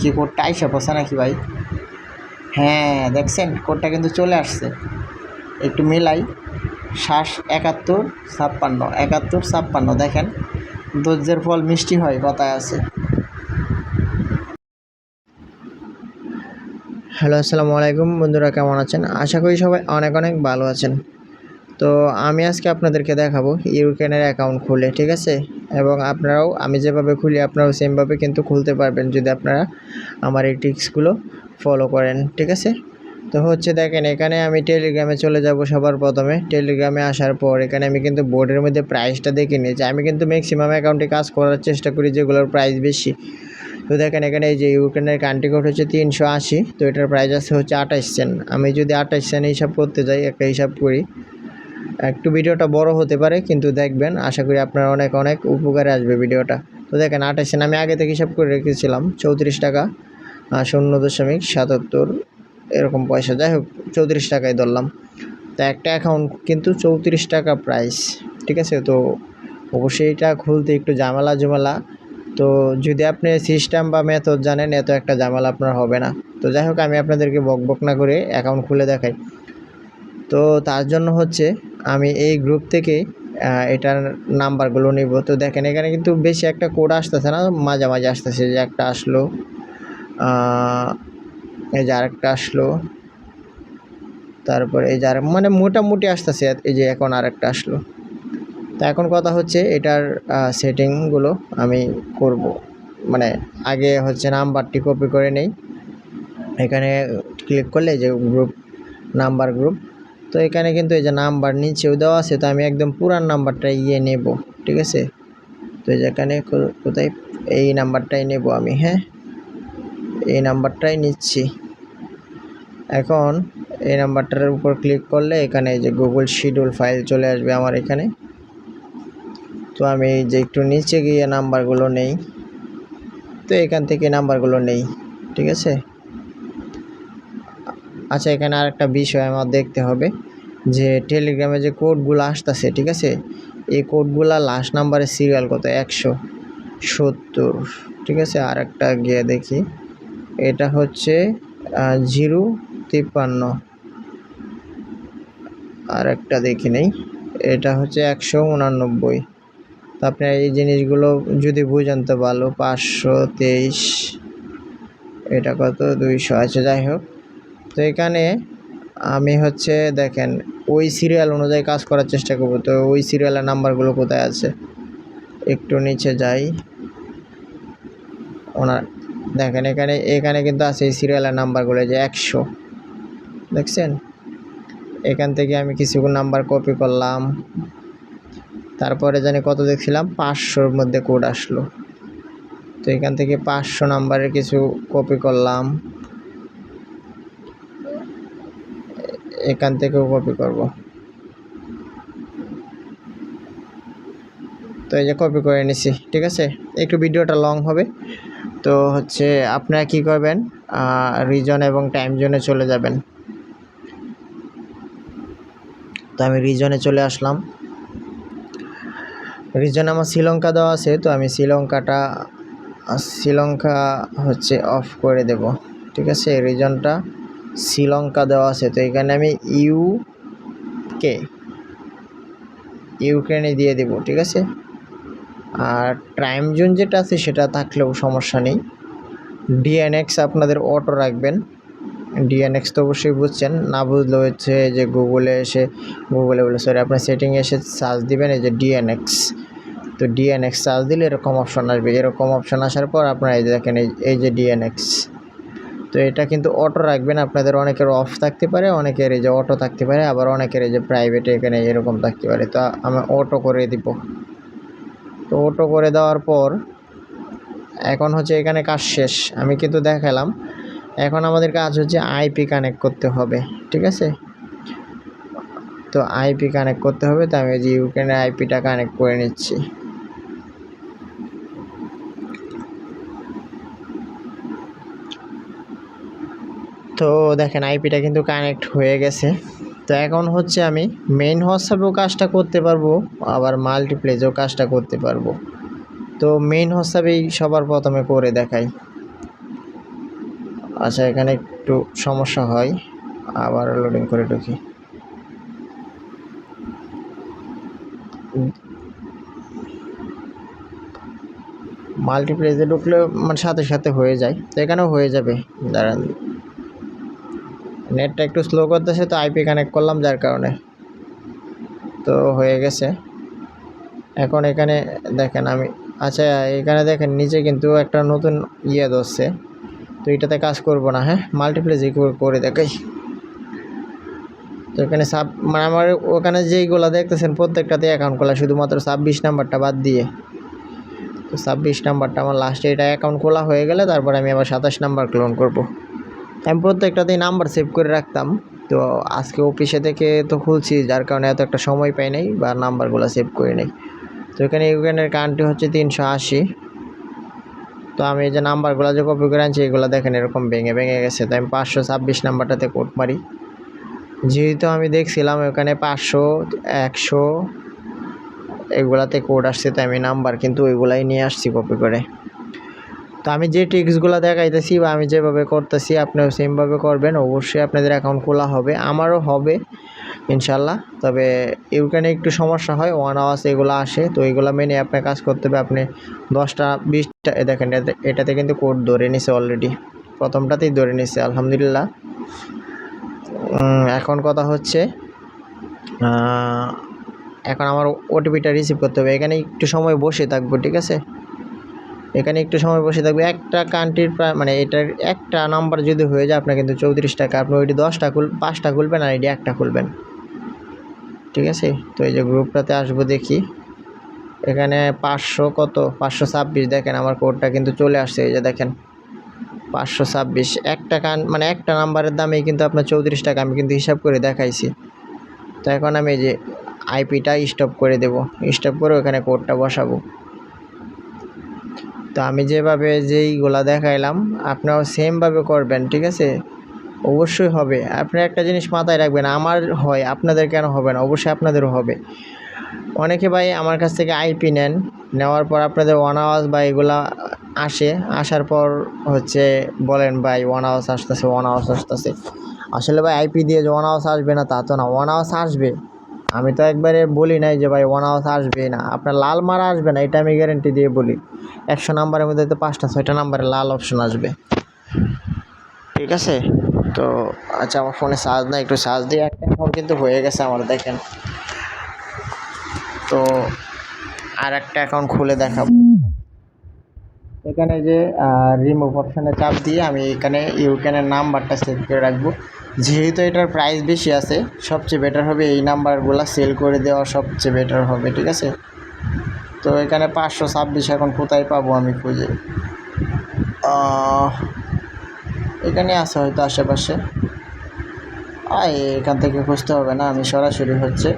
কি কোডটা আইসা পড়ছে নাকি ভাই? হ্যাঁ দেখছেন? কোডটা কিন্তু চলে আসছে। একটু মেলাই। শ্বাস একাত্তর, ছাপ্পান্ন একাত্তর, ছাপ্পান্ন, দেখেন। ধৈর্যের ফল মিষ্টি হয়, কথায় আছে। হ্যালো, আসসালামু আলাইকুম। বন্ধুরা, কেমন আছেন? আশা করি সবাই অনেক অনেক ভালো আছেন। তো আমি আজকে আপনাদেরকে দেখাবো ইউক্রেনের অ্যাকাউন্ট খুলে, ঠিক আছে? এবং আপনারাও, আমি যেভাবে খুলি আপনারাও সেমভাবে কিন্তু খুলতে পারবেন যদি আপনারা আমার এই টিক্সগুলো ফলো করেন, ঠিক আছে? তো হচ্ছে দেখেন, এখানে আমি টেলিগ্রামে চলে যাব সবার প্রথমে। টেলিগ্রামে আসার পর এখানে আমি কিন্তু বোর্ডের মধ্যে প্রাইসটা দেখে নিয়েছি আমি কিন্তু ম্যাক্সিমাম অ্যাকাউন্টে কাজ করার চেষ্টা করি যেগুলোর প্রাইস বেশি। তো দেখেন, এখানে এই যে ইউক্রেনের কান্ট্রি কোড হচ্ছে তিনশো আশি, তো এটার প্রাইস আছে হচ্ছে আঠাশ সেন্ট আমি যদি আঠাশ সেন্ট হিসাব করতে যাই, একটা হিসাব করি একটু ভিডিওটা বড় হতে পারে, কিন্তু দেখবেন, আশা করি আপনার অনেক অনেক উপকারে আসবে ভিডিওটা। তো দেখেন, আঠাশে আমি আগে থেকে হিসাব করে রেখেছিলাম, চৌত্রিশ টাকা শূন্য দশমিক সাতাত্তর, এরকম পয়সা। যাই হোক, চৌত্রিশ টাকায় ধরলাম। তো একটা অ্যাকাউন্ট কিন্তু চৌত্রিশ টাকা প্রাইস ঠিক আছে? তো অবশ্যই এটা খুলতে একটু ঝামেলা ঝামেলা। তো যদি আপনি সিস্টেম বা মেথড জানেন, এত একটা ঝামেলা আপনার হবে না। তো যাই হোক, আমি আপনাদেরকে বক বক না করে অ্যাকাউন্ট খুলে দেখাই। তো তার জন্য হচ্ছে আমি এই গ্রুপ থেকে এটার নাম্বারগুলো নিব। তো দেখেন, এখানে কিন্তু বেশি একটা কোড আসতেছে না মাঝে মাঝে আসতেছে যে একটা আসলো এই যে আরেকটা আসলো, তারপরে এই যে মানে মোটামুটি আসতেছে, এই যে এখন আরেকটা আসলো। তো এখন কথা হচ্ছে এটার সেটিংগুলো আমি করব। মানে আগে হচ্ছে নাম্বারটি কপি করে নেই। এখানে ক্লিক করলে যে গ্রুপ নাম্বার গ্রুপ তো এখানে কিন্তু এই যে নাম্বার নিচেও দেওয়া আছে, তো আমি একদম পুরান নাম্বারটা ইয়ে নেব, ঠিক আছে? তো এই যে এখানে কো- কোথায়? এই নাম্বারটাই নেব আমি হ্যাঁ? এই নাম্বারটাই নিচ্ছি। এখন এই নাম্বারটার উপর ক্লিক করলে এখানে এই যে গুগল শিডিউল ফাইল চলে আসবে আমার এখানে। তো আমি যে একটু নিচে গিয়ে নাম্বারগুলো নেই। তো এখান থেকে নাম্বারগুলো নেই, ঠিক আছে? আচ্ছা এখানে আরেকটা বিষয় আমার দেখতে হবে যে টেলিগ্রামে যে কোডগুলো আসতেছে, ঠিক আছে? এই কোডগুলো লাস্ট নাম্বারের সিরিয়াল কত? একশো সত্তর, ঠিক আছে? আর একটা গিয়ে দেখি। এটা হচ্ছে জিরো তিপ্পান্ন। আর একটা দেখি নেই। এটা হচ্ছে একশো উনানব্বই। তো আপনার এই জিনিসগুলো যদি বুঝেন তো ভালো, পাঁচশো তেইশ। এটা কত? দুইশো। আছে যাই হোক। তো এখানে আমি হচ্ছে দেখেন, ওই সিরিয়াল অনুযায়ী কাজ করার চেষ্টা করব। তো ওই সিরিয়ালের নাম্বারগুলো কোথায় আছে? একটু নিচে যাই। ওনার, দেখেন এখানে এখানে কিন্তু আছে এই সিরিয়ালের নাম্বারগুলো যে একশো। দেখছেন? এখান থেকে আমি কিছু নাম্বার কপি করলাম। তারপরে জানি কত দেখছিলাম? পাঁচশোর মধ্যে কোড আসলো। তো এখান থেকে পাঁচশো নাম্বারের কিছু কপি করলাম। এখান থেকেও কপি করব। তো এই যে কপি করে নিছি, ঠিক আছে? একটু ভিডিওটা লং হবে। তো হচ্ছে আপনারা কি করবেন রিজন এবং টাইম জোনে চলে যাবেন। তো আমি রিজনে চলে আসলাম। রিজন আমার শ্রীলঙ্কা দেওয়া আছে, তো আমি শ্রীলঙ্কাটা, শ্রীলঙ্কা হচ্ছে অফ করে দেব, ঠিক আছে? রিজনটা শ্রীলঙ্কা দেওয়া আছে। তো এখানে আমি ইউ কে ইউক্রেনে দিয়ে দেব, ঠিক আছে? আর টাইম জোন যেটা আছে সেটা থাকলেও সমস্যা নেই। ডিএনএক্স আপনাদের অটো রাখবেন। ডিএনএক্স তো অবশ্যই বুঝছেন, না বুঝলে হচ্ছে যে গুগলে এসে, গুগলে বলে সরি আপনার সেটিংয়ে এসে সার্চ দিবেন এই যে ডিএনএক্স। তো ডিএনএক্স সার্চ দিলে এরকম অপশন আসবে। এরকম অপশন আসার পর আপনারা এই দেখেন এই যে ডিএনএক্স। তো এটা কিন্তু অটো রাখবেন, আপনাদের অনেকের অফ থাকতে পারে, অনেকের এই যে অটো থাকতে পারে, আবার অনেকের এই যে প্রাইভেটে এখানে এরকম থাকতে পারে। তো আমি অটো করে দিব। তো অটো করে দেওয়ার পর, এখন হচ্ছে এখানে কাজ শেষ। আমি কিন্তু দেখালাম। এখন আমাদের কাজ হচ্ছে আইপি কানেক্ট করতে হবে, ঠিক আছে? তো আইপি কানেক্ট করতে হবে, তো আমি যে ইউক্রেনের আইপিটা কানেক্ট করে নিচ্ছি। তো দেখেন আইপিটা কিন্তু কানেক্ট হয়ে গেছে। তো এখন হচ্ছে আমি মেইন হোয়াটসঅ্যাপেও কাজটা করতে পারব, আবার মাল্টিপ্লেজেও কাজটা করতে পারব। তো মেইন হোয়াটসঅ্যাপেই সবার প্রথমে করে দেখাই। আচ্ছা এখানে একটু সমস্যা হয়, আবার লোডিং করে ঢুকি। মাল্টিপ্লেজে ঢুকলে মানে সাথে সাথে হয়ে যায়। তো এখানেও হয়ে যাবে, দাঁড়ান। নেটটা একটু স্লো করতেছে, তো আইপি কানেক্ট করলাম যার কারণে। তো হয়ে গেছে। এখন এখানে দেখেন আমি আচ্ছা এখানে দেখেন নিচে কিন্তু একটা নতুন ইয়ে ধরছে। তো এটাতে কাজ করব না হ্যাঁ? মাল্টিপ্লেজ করে দেখাই। তো এখানে সাব মানে আমার ওখানে যেইগুলো দেখতেছেন প্রত্যেকটাতে অ্যাকাউন্ট খোলা, শুধুমাত্র ছাব্বিশ নাম্বারটা বাদ দিয়ে। তো ছাব্বিশ নাম্বারটা আমার লাস্টে এটা অ্যাকাউন্ট খোলা হয়ে গেলে তারপর আমি আবার সাতাশ নাম্বার ক্লোন করব। আমি প্রত্যেকটাতেই নাম্বার সেভ করে রাখতাম। তো আজকে অফিসে থেকে তো খুলছি, যার কারণে এত একটা সময় পাই নাই বা নাম্বারগুলো সেভ করে নেই। তো এখানে ইউক্রেনের কান্ট্রি হচ্ছে তিনশো আশি। তো আমি যে নাম্বারগুলো যে কপি করে আনছি, এগুলো দেখেন এরকম ভেঙে ভেঙে গেছে। তো আমি পাঁচশো ছাব্বিশ নাম্বারটাতে কোড মারি। যেহেতু আমি দেখছিলাম ওখানে পাঁচশো, একশো, এগুলাতে কোড আসছে, তো আমি নাম্বার কিন্তু ওইগুলাই নিয়ে আসছি কপি করে। তো আমি যে ট্রিক্সগুলো দেখাইতেছি বা আমি যেভাবে করতেছি, আপনিও সেমভাবে করবেন। অবশ্যই আপনাদের অ্যাকাউন্ট খোলা হবে, আমারও হবে ইনশাল্লাহ তবে ইউক্রেনে একটু সমস্যা হয় ওয়ান আওয়ার্স এগুলো আসে, তো এগুলো মেনে আপনার কাজ করতে হবে। আপনি দশটা, বিশটা দেখেন এটাতে কিন্তু কোড ধরে নিছে অলরেডি প্রথমটাতেই ধরে নিছে, আলহামদুলিল্লাহ। এখন কথা হচ্ছে এখন আমার ওটিপিটা রিসিভ করতে হবে। এখানে একটু সময় বসে থাকব, ঠিক আছে? এখানে একটু সময় বসে থাকবে। একটা কান্ট্রির প্রায় মানে এটার একটা নাম্বার যদি হয়ে যায়, আপনার কিন্তু চৌত্রিশ টাকা আপনি ওইটি দশটা খুল পাঁচটা খুলবেন আর এটি একটা খুলবেন। ঠিক আছে? তো এই যে গ্রুপটাতে আসব দেখি। এখানে পাঁচশো কত? পাঁচশো ছাব্বিশ দেখেন, আমার কোডটা কিন্তু চলে আসছে, এই যে দেখেন। পাঁচশো ছাব্বিশ। একটা কান মানে একটা নাম্বারের দামেই কিন্তু আপনার চৌত্রিশ টাকা, আমি কিন্তু হিসাব করে দেখাইছি। তো এখন আমি এই যে আইপিটা স্টপ করে দেব। স্টপ করে ওখানে কোডটা বসাবো। তো আমি যেভাবে যেইগুলা দেখাইলাম, আপনারাও সেমভাবে করবেন, ঠিক আছে? অবশ্যই হবে। আপনি একটা জিনিস মাথায় রাখবেন, আমার হয়, আপনাদের কেন হবে না? অবশ্যই আপনাদেরও হবে। অনেকে ভাই আমার কাছ থেকে আইপি নেন, নেওয়ার পর আপনাদের ওয়ান আওয়ার্স বা এগুলা আসে, আসার পর হচ্ছে বলেন ভাই ওয়ান আওয়ার্স আসতেছে ওয়ান আওয়ার্স আসতেছে। আসলে ভাই আইপি দিয়ে যে ওয়ান আওয়ার্স আসবে না, তা তো না ওয়ান আওয়ার্স আসবে। আমি তো একবারে বলি নাই যে ভাই ওয়ান আওয়ার্স আসবে না। আপনার লাল মারা আসবে না, এটা আমি গ্যারেন্টি দিয়ে বলি। একশো নাম্বারের মধ্যে তো পাঁচটা, ছয়টা নাম্বারে লাল অপশন আসবে। ঠিক আছে? তো আচ্ছা আমার ফোনে চার্জ না একটু চার্জ দিয়ে একটা ফোন কিন্তু হয়ে গেছে আমার, দেখেন। তো আর একটা অ্যাকাউন্ট খুলে দেখাবো। এখানে যে রিমুভ অপশানে চাপ দিয়ে আমি এখানে ইউকেনের নাম্বারটা সেভ করে রাখব। যেহেতু এটার প্রাইস বেশি আছে, সবচেয়ে বেটার হবে এই নাম্বারগুলো সেল করে দেওয়া সবচেয়ে বেটার হবে, ঠিক আছে? তো এখানে পাঁচশো ছাব্বিশ এখন কোথায় পাবো আমি খুঁজে? এখানে আছে হয়তো আশেপাশে। আয়, এখান থেকে খুঁজতে হবে না, আমি সরাসরি হচ্ছে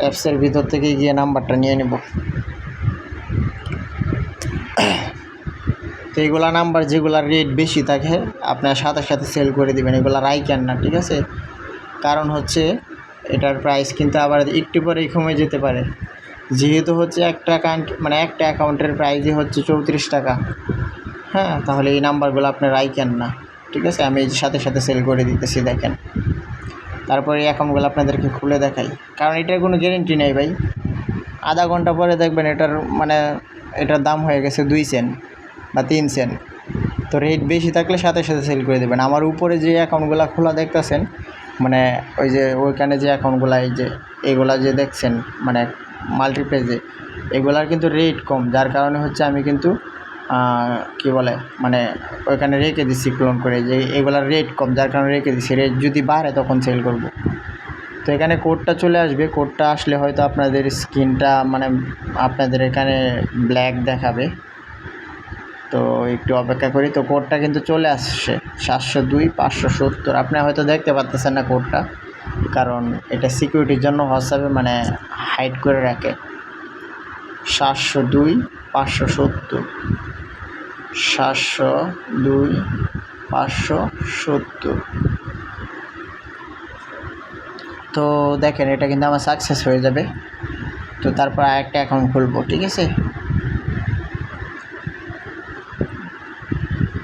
অ্যাপসের ভিতর থেকে গিয়ে নাম্বারটা নিয়ে নেব। তো এইগুলা নাম্বার যেগুলার রেট বেশি থাকে, আপনার সাথে সাথে সেল করে দিবেন। এগুলা রাইকেন না, ঠিক আছে? কারণ হচ্ছে এটার প্রাইস কিন্তু আবার একটু পরেই কমে যেতে পারে। যেহেতু হচ্ছে একটা অ্যাকাউন্ট মানে একটা অ্যাকাউন্টের প্রাইসই হচ্ছে চৌত্রিশ টাকা। হ্যাঁ তাহলে এই নাম্বারগুলো আপনি রাইকেন না, ঠিক আছে? আমি সাথে সাথে সেল করে দিতেছি, দেখেন। তারপরে এই অ্যাকাউন্টগুলো আপনাদেরকে খুলে দেখাই। কারণ এটার কোনো গ্যারেন্টি নেই ভাই। আধা ঘণ্টা পরে দেখবেন এটার মানে এটার দাম হয়ে গেছে দুই সেন্ট বা তিন সেন্ট। তো রেট বেশি থাকলে সাথে সাথে সেল করে দেবেন। আমার উপরে যে অ্যাকাউন্টগুলো খোলা দেখতেছেন মানে ওই যে ওইখানে যে অ্যাকাউন্টগুলো এই যে এগুলা যে দেখছেন মানে মাল্টিপ্লেজে এগুলার কিন্তু রেট কম। যার কারণে হচ্ছে আমি কিন্তু কি বলে মানে ওইখানে রেখে দিচ্ছি ক্লোন করে, যে এগুলার রেট কম। যার কারণে রেখে দিচ্ছি রেট যদি বাড়ে তখন সেল করব। তো এখানে কোডটা চলে আসবে। কোডটা আসলে হয়তো আপনাদের স্ক্রিনটা মানে আপনাদের এখানে ব্ল্যাক দেখাবে। তো একটু অপেক্ষা করি। তো কোডটা কিন্তু চলে আসছে। সাতশো দুই, পাঁচশো সত্তর। আপনি হয়তো দেখতে পাচ্তেছেন না কোডটা কারণ এটা সিকিউরিটির জন্য হোয়াটসঅ্যাপে মানে হাইড করে রাখে। সাতশো দুই, পাঁচশো সত্তর। সাতশো দুই, পাঁচশো সত্তর। তো দেখেন, এটা কিন্তু আমার সাকসেস হয়ে যাবে। তো তারপর আরেকটা অ্যাকাউন্ট খুলবো, ঠিক আছে?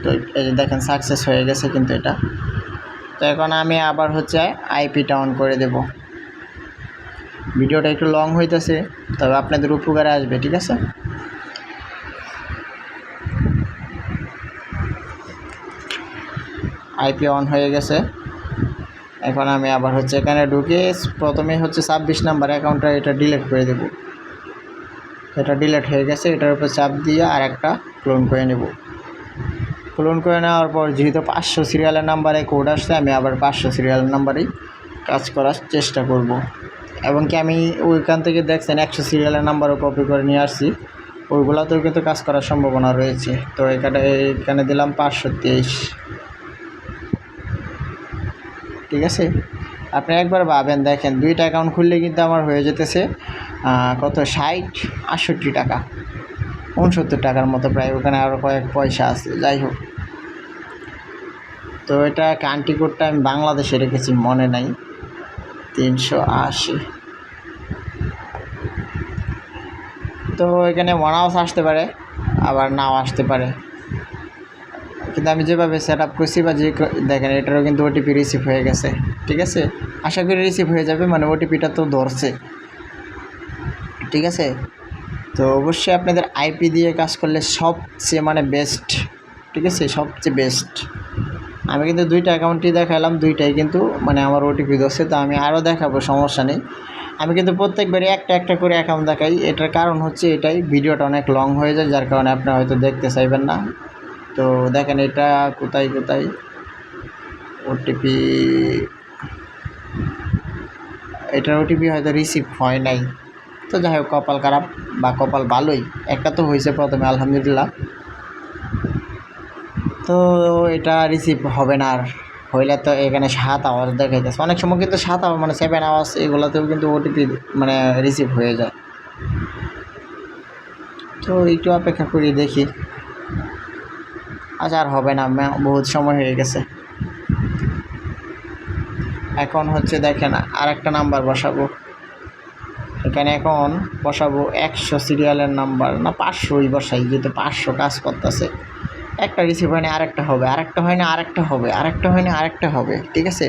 তো এই যে দেখেন সাকসেস হয়ে গেছে কিন্তু এটা। তো এখন আমি আবার হচ্ছে আইপিটা অন করে দেব। ভিডিওটা একটু লং হইতেছে, তবে আপনাদের উপকারে আসবে, ঠিক আছে? আইপি অন হয়ে গেছে। এখন আমি আবার হচ্ছে এখানে ঢুকে প্রথমে হচ্ছে ছাব্বিশ নাম্বার অ্যাকাউন্টটা এটা ডিলিট করে দেব। এটা ডিলিট হয়ে গেছে, এটার উপর চাপ দিয়ে আর একটা ক্লোন করে নেব। ক্লোন করে নেওয়ার পর যেহেতু পাঁচশো সিরিয়ালের নাম্বারে কোড আসছে, আমি আবার পাঁচশো সিরিয়ালের নাম্বারেই কাজ করার চেষ্টা করব। এবং কি আমি ওইখান থেকে দেখছেন একশো সিরিয়ালের নাম্বারও কপি করে নিয়ে আসছি। ওইগুলোতেও কিন্তু কাজ করার সম্ভাবনা রয়েছে। তো এখানে এখানে দিলাম পাঁচশো তেইশ। ঠিক আছে? আপনি একবার ভাবেন, দেখেন দুইটা অ্যাকাউন্ট খুললে কিন্তু আমার হয়ে যেতেছে কত? ষাট, আটষট্টি টাকা। উনসত্তর টাকার মতো প্রায়, ওখানে আরও কয়েক পয়সা আছে, যাই হোক। তো এটা কান্ট্রি কোডটা আমি বাংলাদেশে রেখেছি, মনে নাই। তিনশো আশি। তো এখানে ওয়ান আসতে পারে, আবার নাও আসতে পারে। কিন্তু আমি যেভাবে সেট আপ করছি বা যে দেখেন, এটারও কিন্তু ওটিপি রিসিভ হয়ে গেছে, ঠিক আছে? আশা করি রিসিভ হয়ে যাবে মানে ওটিপিটা তো ধরছে, ঠিক আছে? তো অবশ্যই আপনাদের আইপি দিয়ে কাজ করলে সবচেয়ে মানে বেস্ট ঠিক আছে? সবচেয়ে বেস্ট আমি কিন্তু দুইটা অ্যাকাউন্টই দেখালাম, দুইটাই কিন্তু মানে আমার ওটিপি ধরছে, তো আমি আরও দেখাবো, সমস্যা নেই। আমি কিন্তু প্রত্যেকবারই একটা একটা করে অ্যাকাউন্ট দেখাই। এটার কারণ হচ্ছে এটাই, ভিডিওটা অনেক লং হয়ে যায়, যার কারণে আপনারা হয়তো দেখতে চাইবেন না। তো দেখেন এটা কোথায় কোথায়? ওটিপি এটার ওটিপি হয়তো রিসিভ হয় নাই। তো যাই হোক, কপাল খারাপ বা কপাল ভালোই। একটা তো হয়েছে প্রথমে, আলহামদুলিল্লাহ। তো এটা রিসিভ হবে না আর। হইলে তো এখানে সাত আওয়াজ দেখাইতেছে। অনেক সময় কিন্তু সাত আওয়াজ মানে সেভেন আওয়াজ এগুলোতেও কিন্তু ওটিপি মানে রিসিভ হয়ে যায়। তো একটু অপেক্ষা করি, দেখি। আজ আর হবে না বহুত সময় হয়ে গেছে। এখন হচ্ছে দেখেন আর একটা নাম্বার বসাবো। এখানে এখন বসাবো একশো সিরিয়ালের নাম্বার না পাঁচশোই বসাই, যেহেতু পাঁচশো কাজ করতেছে। একটা রিসিভ হয়নি, আরেকটা হবে, আরেকটা হয়নি, আরেকটা হবে, আরেকটা হয়নি, আরেকটা হবে, ঠিক আছে?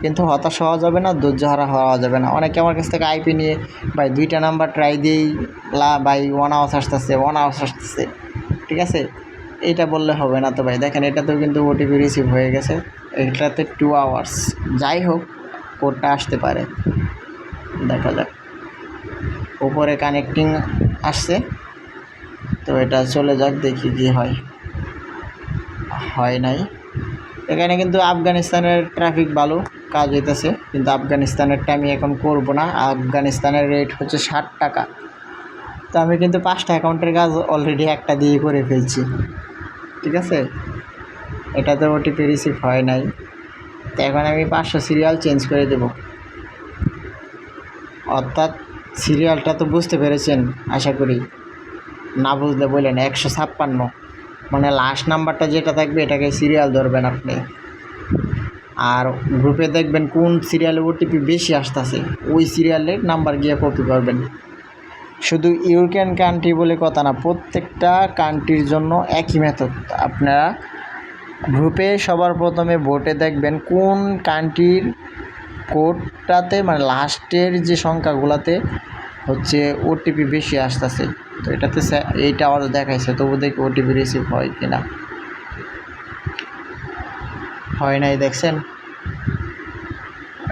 কিন্তু হতাশ হওয়া যাবে না ধৈর্যহারা হওয়া যাবে না। অনেকে আমার কাছ থেকে আইপি নিয়ে, ভাই, দুইটা নাম্বার ট্রাই দিয়েই লা, ভাই ওয়ান আওয়ার্স আসতেছে ওয়ান আওয়ার্স আসতেছে। ঠিক আছে? এটা বললে হবে না তো ভাই। দেখেন, এটাতেও কিন্তু ওটিপি রিসিভ হয়ে গেছে। এটাতে টু আওয়ার্স যাই হোক কোডটা আসতে পারে। দেখা যাক। উপরে কানেক্টিং আসছে। তো এটা চলে যাক, দেখি কি হয়। হয় নাই। এখানে কিন্তু আফগানিস্তানের ট্রাফিক ভালো, কাজ হইতেছে। কিন্তু আফগানিস্তানেরটা আমি এখন করব না। আফগানিস্তানের রেট হচ্ছে ষাট টাকা। তো আমি কিন্তু পাঁচটা অ্যাকাউন্টের কাজ অলরেডি একটা দিয়ে করে ফেলছি। ঠিক আছে? এটাতে ওটিপি রিসিভ হয় নাই। তো এখন আমি পাঁচশো সিরিয়াল চেঞ্জ করে দেব। অর্থাৎ সিরিয়ালটা তো বুঝতে পেরেছেন, আশা করি। না বুঝলে বললেন একশো ছাপ্পান্ন। মানে লাস্ট নাম্বারটা যেটা থাকবে, এটাকে সিরিয়াল ধরবেন আপনি। আর গ্রুপে দেখবেন কোন সিরিয়ালে ওটিপি বেশি আসতেছে, ওই সিরিয়ালের নাম্বার গিয়ে কপি করবেন। শুধু ইউরোপিয়ান কান্ট্রি বলে কথা না, প্রত্যেকটা কান্ট্রির জন্য একই মেথড আপনারা গ্রুপে সবার প্রথমে ভোটে দেখবেন কোন কান্ট্রির কোডটাতে মানে লাস্টের যে সংখ্যাগুলোতে হচ্ছে ওটিপি বেশি আসতেছে, তো এটাতে এইটা আবার দেখাইছে, তবু দেখি ওটিপি রিসিভ হয় কি না হয় নাই দেখছেন?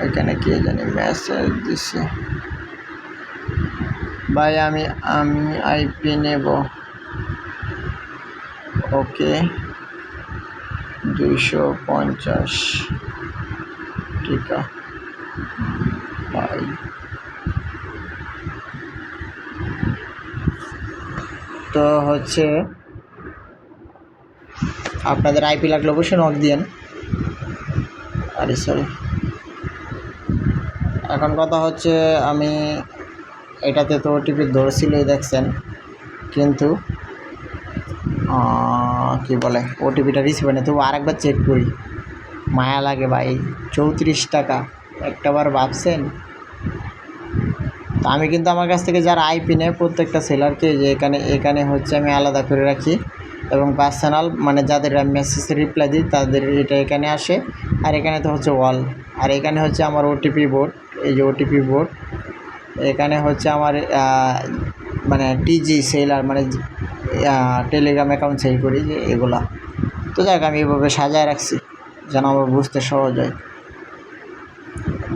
এখানে কে জানি মেসেজ দিছে। ভাই, আমি আমি আইপি নেব। ওকে। দুইশো পঞ্চাশ। টিকা ভাই তো হচ্ছে আপনাদের আইপি লাগলে, অবশ্যই নক দিয়েন আরে সরি এখন কথা হচ্ছে আমি এটাতে তো ওটিপি ধরছিলই, দেখছেন। কিন্তু কি বলে ওটিপিটা রিসিভ হয় না তবু আরেকবার চেক করি। মায়া লাগে ভাই, চৌত্রিশ টাকা। একটাবার ভাবছেন? তো আমি কিন্তু আমার কাছ থেকে যারা আইপি নেয় প্রত্যেকটা সেলারকে যে এখানে এখানে হচ্ছে আমি আলাদা করে রাখি এবং পার্সোনাল মানে যাদের আমি মেসেজ রিপ্লাই দিই, তাদের এটা এখানে আসে। আর এখানে তো হচ্ছে ওয়াল আর এখানে হচ্ছে আমার ওটিপি বোর্ড এই যে ওটিপি বোর্ড এখানে হচ্ছে আমার মানে টিজি সেলার মানে টেলিগ্রাম অ্যাকাউন্ট সেল করি যে এগুলা। তো যাক, আমি এভাবে সাজায় রাখছি, যেন আমার বুঝতে সহজ হয়।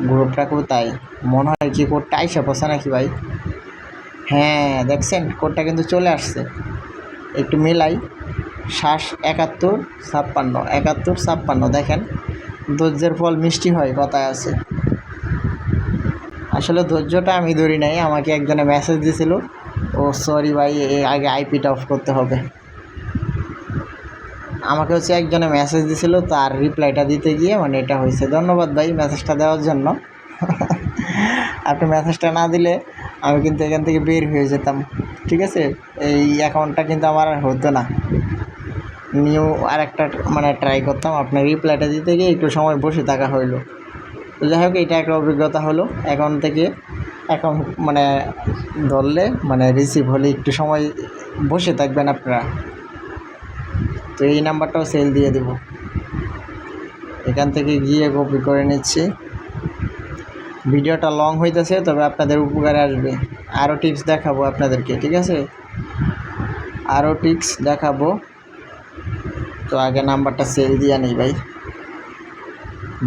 গ্রুপটা কোথায় মনে হয় কি কোডটা আইসা পড়ছে নাকি ভাই? হ্যাঁ দেখছেন? কোডটা কিন্তু চলে আসছে। একটু মেলাই। শ্বাস একাত্তর ছাপ্পান্ন একাত্তর ছাপ্পান্ন, দেখেন। ধৈর্যের ফল মিষ্টি হয়, কথায় আছে। আসলে ধৈর্যটা আমি ধরি নাই, আমাকে একজনে মেসেজ দিয়েছিল ও সরি ভাই আগে আইপিটা অফ করতে হবে। আমাকে হচ্ছে একজনে মেসেজ দিছিল, তার রিপ্লাইটা দিতে গিয়ে মানে এটা হয়েছে ধন্যবাদ ভাই মেসেজটা দেওয়ার জন্য। আপনি মেসেজটা না দিলে আমি কিন্তু এখান থেকে বের হয়ে যেতাম, ঠিক আছে? এই অ্যাকাউন্টটা কিন্তু আমার আর হতো না। নিউ আর একটা মানে ট্রাই করতাম, আপনার রিপ্লাইটা দিতে গিয়ে একটু সময় বসে থাকা হইল। যাই হোক, এটা একটা অভিজ্ঞতা হলো। অ্যাকাউন্ট থেকে অ্যাকাউন্ট মানে ধরলে মানে রিসিভ হলে একটু সময় বসে থাকবেন আপনারা। তো এই নাম্বারটাও সেল দিয়ে দেব। এখান থেকে গিয়ে কপি করে নিচ্ছি। ভিডিওটা লং হইতেছে, তবে আপনাদের উপকারে আসবে। আরও টিপস দেখাবো আপনাদেরকে, ঠিক আছে? আরও টিপস দেখাবো। তো আগে নাম্বারটা সেল দিয়া নেই ভাই।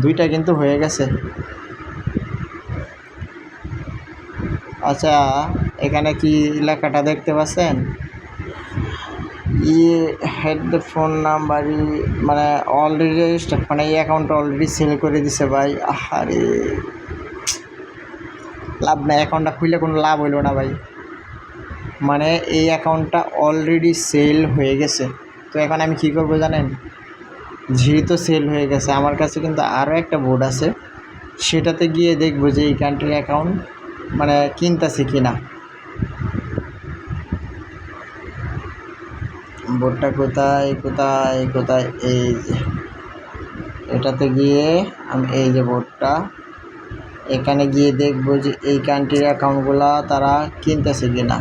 দুইটা কিন্তু হয়ে গেছে। আচ্ছা এখানে কি এলাকাটা দেখতে পাচ্ছেন? ই হেড ফোন নাম্বার মানে অলরেডি মানে এই অ্যাকাউন্টটা অলরেডি সেল করে দিছে ভাই। আহারে। লাভ নাই অ্যাকাউন্টটা খুললে কোনো লাভ হইল না ভাই। মানে এই অ্যাকাউন্টটা অলরেডি সেল হয়ে গেছে। তো এখন আমি কী করব জানেন? যেহেতু সেল হয়ে গেছে। আমার কাছে কিন্তু আরও একটা বোর্ড আছে। সেটাতে গিয়ে দেখব যে এই কান্ট্রির অ্যাকাউন্ট মানে কিনতেছে কি না বোর্ডটা কোথায় কোথায় কোথায়? এই যে। এটাতে গিয়ে আমি এই যে বোর্ডটা এখানে গিয়ে দেখব যে এই কান্ট্রির অ্যাকাউন্টগুলা তারা কিনতেছে কি না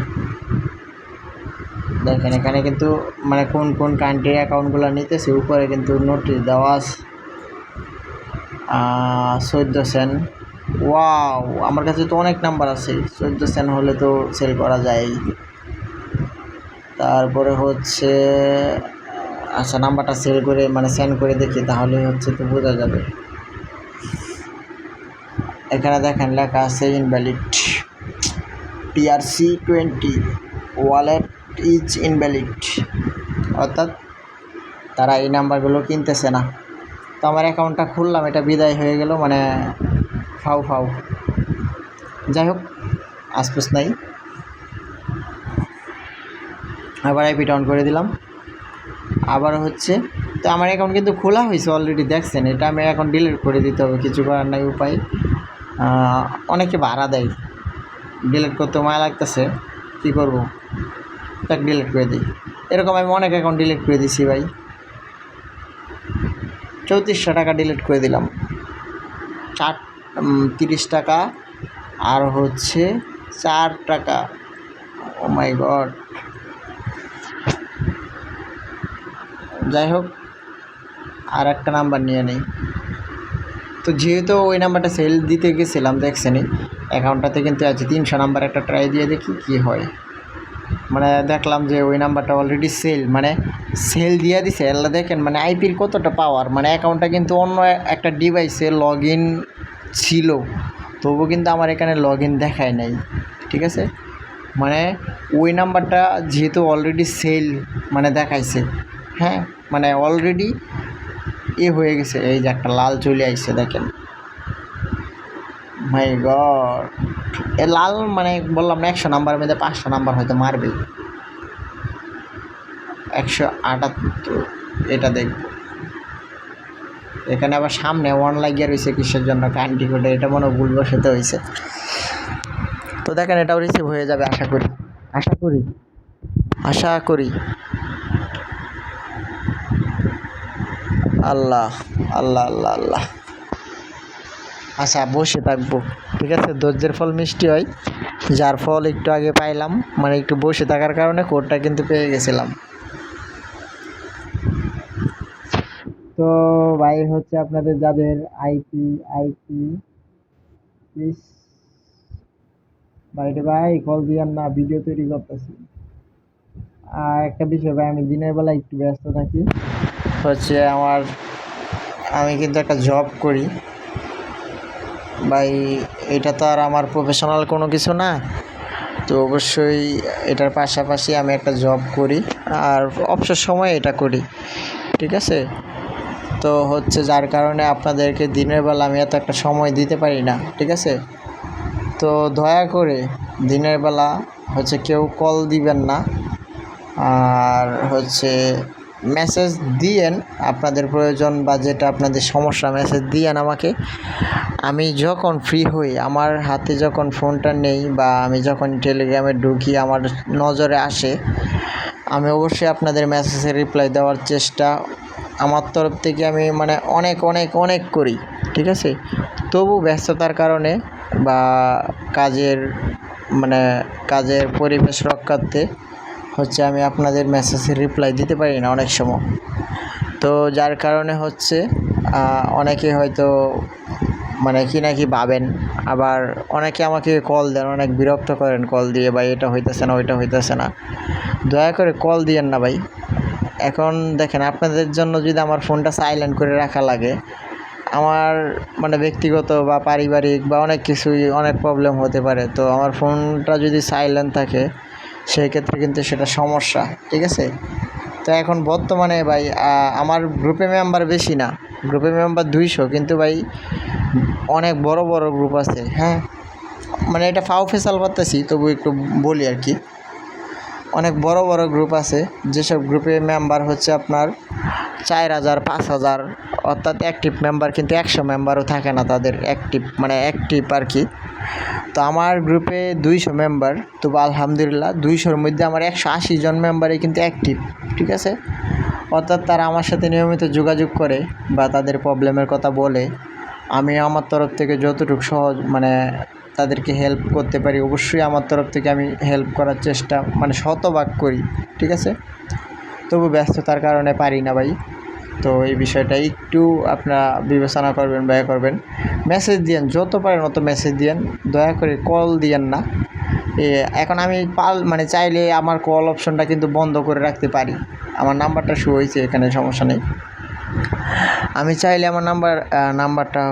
দেখেন, এখানে কিন্তু মানে কোন কোন কান্ট্রির অ্যাকাউন্টগুলো নিতেছে, উপরে কিন্তু নোটিশ দেওয়া আছে। চোদ্দ সেন। ওয়াও আমার কাছে তো অনেক নাম্বার আছে। চোদ্দ সেন হলে তো সেল করা যায়। তারপরে হচ্ছে আচ্ছা নাম্বারটা সেল করে মানে সেন্ড করে দেখি, তাহলে হচ্ছে তো বোঝা যাবে। এখানে দেখেন লেখা আছে invalid TRC twenty wallet is invalid অর্থাৎ তারা এই নাম্বারগুলো কিনতেছে না। তো আমার অ্যাকাউন্টটা খুললাম, এটা বিদায় হয়ে গেল মানে ফাউ ফাউ। যাই হোক আসপুস নাই আবার আইপিটা অন করে দিলাম। আবার হচ্ছে, তো আমার অ্যাকাউন্ট কিন্তু খোলা হয়েছে অলরেডি দেখছেন? এটা আমি এখন ডিলিট করে দিতে হবে, কিছু করার নাই উপায়। অনেকে ভাড়া দেয়। ডিলিট করতে মায়া লাগতেছে, কী করব? তাকে ডিলিট করে দিই। এরকম আমি অনেক অ্যাকাউন্ট ডিলিট করে দিছি ভাই। চৌত্রিশশো টাকা ডিলিট করে দিলাম। চার তিরিশ টাকা, আর হচ্ছে চার টাকা। ও মাই গড যাই হোক আর একটা নাম্বার নিয়ে নিই। তো যেহেতু ওই নাম্বারটা সেল দিতে গেছিলাম দেখছেনই অ্যাকাউন্টটাতে কিন্তু আছে তিনশো নাম্বার, একটা ট্রাই দিয়ে দেখি কী হয়। মানে দেখলাম যে ওই নাম্বারটা অলরেডি সেল মানে সেল দিয়ে দিছে। আল্লাহ দেখেন মানে আইপির কতটা পাওয়ার মানে অ্যাকাউন্টটা কিন্তু অন্য একটা ডিভাইসে লগ ইন ছিল। তবু কিন্তু আমার এখানে লগ ইন দেখায় নাই, ঠিক আছে? মানে ওই নাম্বারটা যেহেতু অলরেডি সেল মানে দেখাইছে হ্যাঁ মানে অলরেডি এ হয়ে গেছে। এই যে একটা লাল চলে আসছে দেখেন। মাই গড এ লাল মানে বললাম না, একশো নাম্বার মধ্যে পাঁচশো নাম্বার হয়তো মারবে। একশো আটাত্তর, এটা দেখব। এখানে আবার সামনে ওয়ান লাগিয়ে রয়েছে কিসের জন্য কান্টি কোডে, এটা মনে ভুল বসাতে হয়েছে। তো দেখেন, এটাও রিসিভ হয়ে যাবে, আশা করি। আশা করি। আশা করি। আল্লাহ আল্লাহ আল্লাহ আল্লাহ। আচ্ছা বসে থাকব। ঠিক আছে, ধৈর্যের ফল মিষ্টি হয়। যার ফল একটু আগে পাইলাম মানে একটু বসে থাকার কারণে কোডটা কিন্তু পেয়ে গেছিলাম। তো ভাই হচ্ছে আপনাদের যাদের আইপি আইপি ভাইরে ভাই, কল দিয়ান না, ভিডিও তৈরি করতেছি। আর একটা বিষয় ভাই, আমি দিনের বেলা একটু ব্যস্ত থাকি। হচ্ছে আমার, আমি কিন্তু একটা জব করি। ভাই, এটা তো আর আমার প্রফেশনাল কোনো কিছু না। তো অবশ্যই এটার পাশাপাশি আমি একটা জব করি আর অবসর সময় এটা করি, ঠিক আছে? তো হচ্ছে যার কারণে আপনাদেরকে দিনের বেলা আমি এত একটা সময় দিতে পারি না, ঠিক আছে? তো দয়া করে দিনের বেলা হচ্ছে কেউ কল দিবেন না। আর হচ্ছে মেসেজ দিয়েন আপনাদের প্রয়োজন বা যেটা আপনাদের সমস্যা মেসেজ দিয়েন আমাকে। আমি যখন ফ্রি হই, আমার হাতে যখন ফোনটা নেই বা আমি যখন টেলিগ্রামে ঢুকি, আমার নজরে আসে, আমি অবশ্যই আপনাদের মেসেজে রিপ্লাই দেওয়ার চেষ্টা। আমার তরফ থেকে আমি মানে অনেক অনেক অনেক করি, ঠিক আছে? তবু ব্যস্ততার কারণে বা কাজের মানে কাজের পরিবেশ রক্ষার্থে হচ্ছে আমি আপনাদের মেসেজের রিপ্লাই দিতে পারি না অনেক সময়। তো যার কারণে হচ্ছে অনেকে হয়তো মানে কি না কি ভাবেন, আবার অনেকে আমাকে কল দেন, অনেক বিরক্ত করেন কল দিয়ে, ভাই, এটা হইতেছে না, ওইটা হইতেছে না। দয়া করে কল দিয়েন না ভাই। এখন দেখেন, আপনাদের জন্য যদি আমার ফোনটা সাইলেন্ট করে রাখা লাগে, আমার মানে ব্যক্তিগত বা পারিবারিক বা অনেক কিছুই অনেক প্রবলেম হতে পারে। তো আমার ফোনটা যদি সাইলেন্ট থাকে সেই ক্ষেত্রে কিন্তু সেটা সমস্যা, ঠিক আছে? তো এখন বর্তমানে ভাই আমার গ্রুপে মেম্বার বেশি না। গ্রুপে মেম্বার দুইশো, কিন্তু ভাই অনেক বড় বড় গ্রুপ আছে হ্যাঁ? মানে এটা ফাও ফেসাল করতেছি, তবু একটু বলি আর কি। অনেক বড় বড় গ্রুপ আছে। যেসব গ্রুপে মেম্বার হচ্ছে আপনার চার হাজার, পাঁচ হাজার, অর্থাৎ অ্যাক্টিভ মেম্বার কিন্তু একশো মেম্বারও থাকে না তাদের অ্যাক্টিভ মানে অ্যাক্টিভ আর কি। তো আমার গ্রুপে দুইশো মেম্বার তবু আলহামদুলিল্লাহ দুইশোর মধ্যে আমার একশো আশি জন মেম্বারই কিন্তু অ্যাক্টিভ ঠিক আছে? অর্থাৎ তারা আমার সাথে নিয়মিত যোগাযোগ করে বা তাদের প্রবলেমের কথা বলে। আমি আমার তরফ থেকে যতটুকু সহজ মানে তাদেরকে হেল্প করতে পারি, অবশ্যই আমার তরফ থেকে আমি হেল্প করার চেষ্টা মানে শতভাগ করি, ঠিক আছে? তবু ব্যস্ততার কারণে পারি না ভাই। তো এই বিষয়টা একটু আপনারা বিবেচনা করবেন, ব্যয় করবেন। মেসেজ দিয়েন, যত পারেন অত মেসেজ দিয়েন। দয়া করে কল দিয়েন না। এখন আমি পাল মানে চাইলে আমার কল অপশনটা কিন্তু বন্ধ করে রাখতে পারি। আমার নাম্বারটা শো হয়েছে, এখানে সমস্যা নেই। আমি চাইলে আমার নাম্বার নাম্বারটা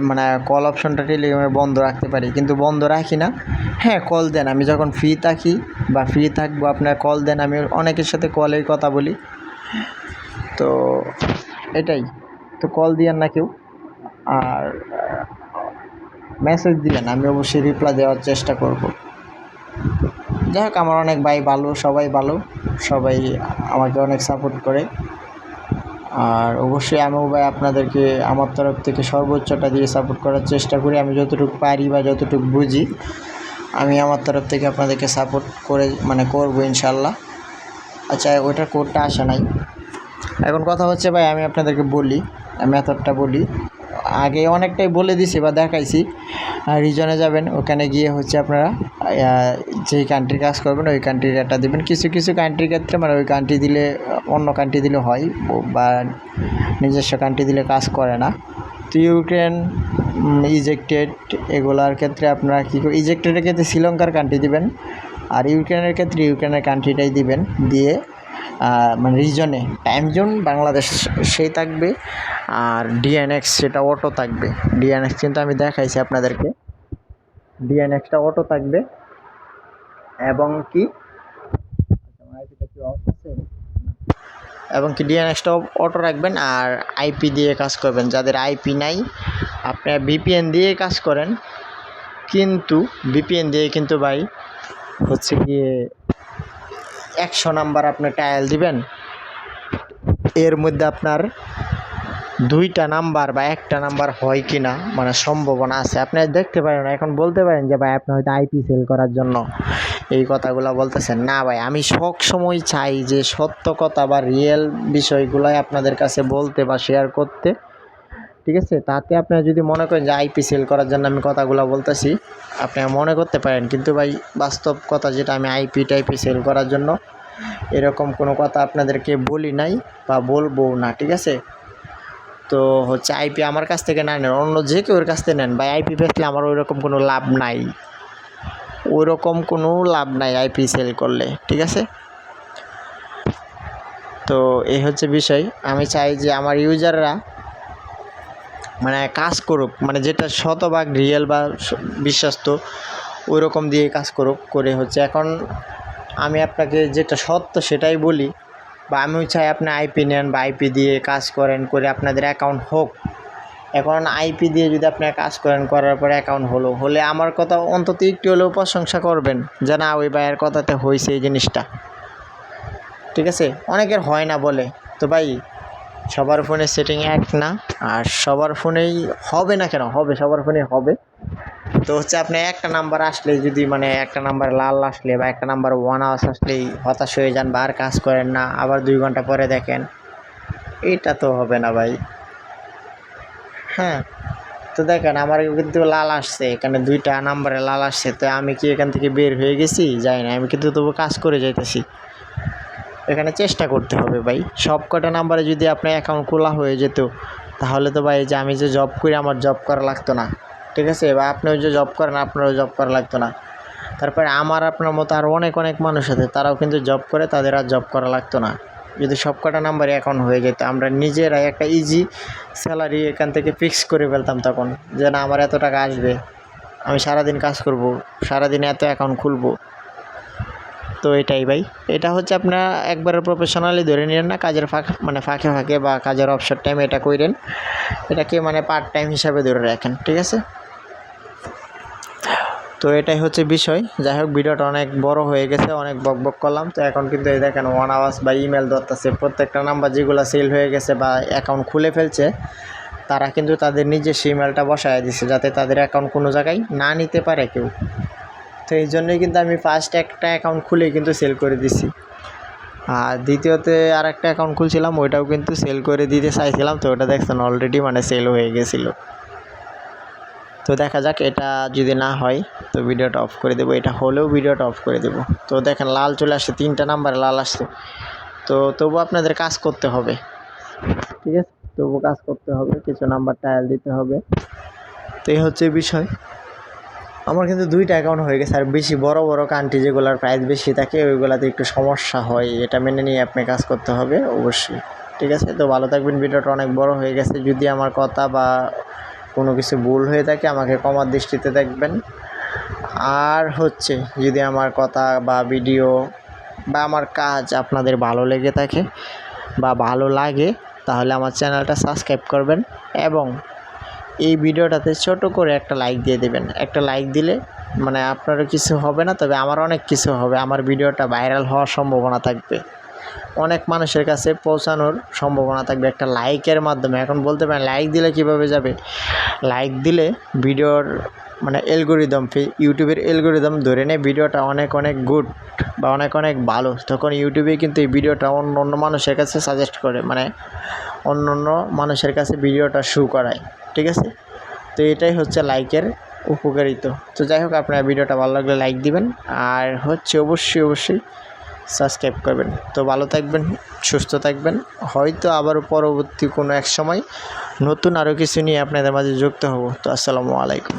মানে কল অপশনটা টেলিগ্রামে বন্ধ রাখতে পারি? কিন্তু বন্ধ রাখি না। হ্যাঁ কল দেন। আমি যখন ফ্রি থাকি বা ফ্রি থাকব, আপনার কল দেন। আমি অনেকের সাথে কলেই কথা বলি। তো এটাই। তো কল দিয়েন না কেউ। আর মেসেজ দিলেন। আমি অবশ্যই রিপ্লাই দেওয়ার চেষ্টা করব। যাই হোক, আমার অনেক ভাই ভালো, সবাই ভালো। সবাই আমাকে অনেক সাপোর্ট করে। আর অবশ্যই আমিও ভাই আপনাদেরকে আমার তরফ থেকে সর্বোচ্চটা দিয়ে সাপোর্ট করার চেষ্টা করি। আমি যতটুকু পারি বা যতটুকু বুঝি, আমি আমার তরফ থেকে আপনাদেরকে সাপোর্ট করে মানে করব ইনশাল্লাহ। আচ্ছা ওইটার কোডটা আসে নাই। এখন কথা হচ্ছে ভাই, আমি আপনাদেরকে বলি মেথডটা বলি। আগে অনেকটাই বলে দিছি বা দেখাইছি। রিজনে যাবেন, ওখানে গিয়ে হচ্ছে আপনারা যেই কান্ট্রি কাজ করবেন, ওই কান্ট্রির একটা দেবেন। কিছু কিছু কান্ট্রির ক্ষেত্রে মানে ওই কান্ট্রি দিলে, অন্য কান্ট্রি দিলে হয়, বা নিজস্ব কান্ট্রি দিলে কাজ করে না। তো ইউক্রেন ইজেক্টেড এগুলার ক্ষেত্রে আপনারা কী করে ইজেক্টেডের ক্ষেত্রে শ্রীলঙ্কার কান্ট্রি দিবেন, আর ইউক্রেনের ক্ষেত্রে ইউক্রেনের কান্ট্রিটাই দিবেন। দিয়ে মানে রিজনে টাইম জোন বাংলাদেশ সেই থাকবে। আর ডিএনএক্স সেটা অটো থাকবে। ডিএনএক্স কিন্তু আমি দেখাইছি আপনাদেরকে। ডিএনএক্সটা অটো থাকবে। এবং কি? এবং কি ডিএনএক্সটা অটো রাখবেন আর আইপি দিয়ে কাজ করবেন। যাদের আইপি নাই আপনারা ভিপিএন দিয়ে কাজ করেন। কিন্তু ভিপিএন দিয়ে কিন্তু ভাই হচ্ছে গিয়ে একশো নাম্বার আপনি টায়াল দিবেন। এর মধ্যে আপনার দুইটা নাম্বার বা একটা নাম্বার হয় কি না মানে সম্ভাবনা আছে। আপনি দেখতে পারেন, এখন বলতে পারেন যে, ভাই, আপনি হয়তো আইপি সেল করার জন্য এই কথাগুলো বলতেছেন। না, ভাই, আমি সব সময় চাই যে, সত্য কথা বা রিয়েল বিষয়গুলোই আপনাদের কাছে বলতে বা শেয়ার করতে। ঠিক আছে? তাতে আপনারা যদি মনে করেন যে আইপি সেল করার জন্য আমি কথাগুলো বলতেছি, আপনি মনে করতে পারেন। কিন্তু, ভাই, বাস্তব কথা যেটা, আমি আইপি টাইপি সেল করার জন্য এরকম কোনো কথা আপনাদেরকে বলি নাই বা বলব না। ঠিক আছে? তো হচ্ছে আইপি আমার কাছ থেকে না নেন অন্য যে কেউ কাছ থেকে নেন। বা আইপি বেচলে আমার ওই রকম কোনো লাভ নাই। ওই রকম কোনো লাভ নাই আইপি সেল করলে, ঠিক আছে? তো এই হচ্ছে বিষয়। আমি চাই যে আমার ইউজাররা মানে কাজ করুক মানে যেটা শতভাগ রিয়েল বা বিশ্বস্ত ওই রকম দিয়ে কাজ করুক, করে হচ্ছে। এখন আমি আপনাকে যেটা সত্য সেটাই বলি বা আমিও চাই আপনি আইপি নেন বা আইপি দিয়ে কাজ করেন, করে আপনাদের অ্যাকাউন্ট হোক। এখন আইপি দিয়ে যদি আপনি কাজ করেন, করার পরে অ্যাকাউন্ট হলো, হলে আমার কথা অন্তত একটু হলেও প্রশংসা করবেন যে না, ওই ভাইয়ের কথাতে হয়েছে এই জিনিসটা। ঠিক আছে? অনেকের হয় না বলে। তো ভাই সবার ফোনে সেটিং এক না, আর সবার ফোনেই হবে না কেন? হবে, সবার ফোনে হবে। তো হচ্ছে আপনি একটা নাম্বার আসলে যদি মানে একটা নাম্বার লাল আসলে বা একটা নাম্বার ওয়ান আওয়ার্স আসলেই হতাশ হয়ে যান বা আর কাজ করেন না, আবার দুই ঘণ্টা পরে দেখেন, এটা তো হবে না ভাই। হ্যাঁ তো দেখেন আমার কিন্তু লাল আসছে, এখানে দুইটা নাম্বারে লাল আসছে, তো আমি কি এখান থেকে বের হয়ে গেছি? যাই না, আমি কিন্তু তবু কাজ করে যাইতেছি। এখানে চেষ্টা করতে হবে ভাই। সব কটা নাম্বারে যদি আপনার অ্যাকাউন্ট খোলা হয়ে যেত, তাহলে তো ভাই যে আমি যে জব করি, আমার জব করা লাগতো না। ঠিক আছে? বা আপনিও যে জব করেন, আপনারও জব করা লাগতো না। তারপরে আমার আপনার মতো আরও অনেক অনেক মানুষ আছে, তারাও কিন্তু জব করে, তাদের আর জব করা লাগতো না। যদি সব কটা নাম্বারে অ্যাকাউন্ট হয়ে যেত, আমরা নিজেরাই একটা ইজি স্যালারি এখান থেকে ফিক্স করে ফেলতাম তখন। যে না, আমার এত টাকা আসবে, আমি সারাদিন কাজ করব, সারাদিন এত অ্যাকাউন্ট খুলবো। তো এটাই ভাই। এটা হচ্ছে আপনার একবারে প্রফেশনালি ধরে নিলেন না, কাজের ফাঁক মানে ফাঁকে ফাঁকে বা কাজের অবসর টাইমে এটা করেন এটাকে মানে পার্ট টাইম হিসাবে ধরে রাখেন, ঠিক আছে? তো এটাই হচ্ছে বিষয়। যাই হোক, ভিডিওটা অনেক বড় হয়ে গেছে, অনেক বক বক করলাম। তো এখন কিন্তু এই দেখেন ওয়ান আওয়ার্স বা ইমেল ধরতেছে। প্রত্যেকটা নাম্বার যেগুলো সেল হয়ে গেছে বা অ্যাকাউন্ট খুলে ফেলছে, তারা কিন্তু তাদের নিজস্ব ইমেলটা বসায় দিছে, যাতে তাদের অ্যাকাউন্ট কোনো জায়গায় না নিতে পারে কেউ। তো এই জন্যই কিন্তু আমি ফার্স্ট একটা অ্যাকাউন্ট খুলে কিন্তু সেল করে দিছি। আর দ্বিতীয়তে আর একটা অ্যাকাউন্ট খুলছিলাম, ওইটাও কিন্তু সেল করে দিতে চাইছিলাম, তো ওটা দেখছেন অলরেডি মানে সেল হয়ে গেছিল। তো দেখা যাক, এটা যদি না হয়, তো ভিডিওটা অফ করে দেবো। এটা হলেও ভিডিওটা অফ করে দেবো। তো দেখেন, লাল চলে আসছে, তিনটা নাম্বার লাল আসছে। তো তবু আপনাদের কাজ করতে হবে। ঠিক আছে? তবু কাজ করতে হবে, কিছু নাম্বার টায়াল দিতে হবে। তো এই হচ্ছে বিষয়। আমার কিন্তু দুইটা অ্যাকাউন্ট হয়ে গেছে। আর বেশি বড় বড় কান্ট্রি যেগুলোর প্রাইস বেশি থাকে, ওইগুলোতে একটু সমস্যা হয়। এটা মেনে নিয়ে আপনি কাজ করতে হবে, অবশ্যই। ঠিক আছে? তো ভালো থাকবেন, ভিডিওটা অনেক বড় হয়ে গেছে। যদি আমার কথা বা কোনো কিছু ভুল হয়ে থাকে, আমাকে কমার দৃষ্টিতে দেখবেন। আর হচ্ছে, যদি আমার কথা বা ভিডিও বা আমার কাজ আপনাদের ভালো লেগে থাকে বা ভালো লাগে, তাহলে আমার চ্যানেলটা সাবস্ক্রাইব করবেন এবং এই ভিডিওটাতে ছোট করে একটা লাইক দিয়ে দেবেন। একটা লাইক দিলে মানে আপনারও কিছু হবে না, তবে আমার অনেক কিছু হবে। আমার ভিডিওটা ভাইরাল হওয়ার সম্ভাবনা থাকবে। অনেক মানুষের কাছে পৌঁছানোর সম্ভাবনা থাকবে একটা লাইকের মাধ্যমে। এখন বলতে পারেন লাইক দিলে কীভাবে যাবে? লাইক দিলে ভিডিওর মানে এলগোরিদম ইউটিউবের এলগোরিদম ধরে নেয় ভিডিওটা অনেক অনেক গুড বা অনেক অনেক ভালো। তখন ইউটিউবে কিন্তু এই ভিডিওটা অন্য অন্য মানুষের কাছে সাজেস্ট করে মানে অন্য অন্য মানুষের কাছে ভিডিওটা শু করায়। ঠিক আছে? তো এটাই হচ্ছে লাইকের উপকারিত। তো যাই হোক, আপনার ভিডিওটা ভালো লাগলে লাইক দিবেন আর হচ্ছে অবশ্যই অবশ্যই সাবস্ক্রাইব করবেন। তো ভালো থাকবেন, সুস্থ থাকবেন। হয়তো আবার পরবর্তী কোনো এক সময় নতুন আরও কিছু নিয়ে আপনাদের মাঝে যুক্ত হব। তো আসসালামু আলাইকুম।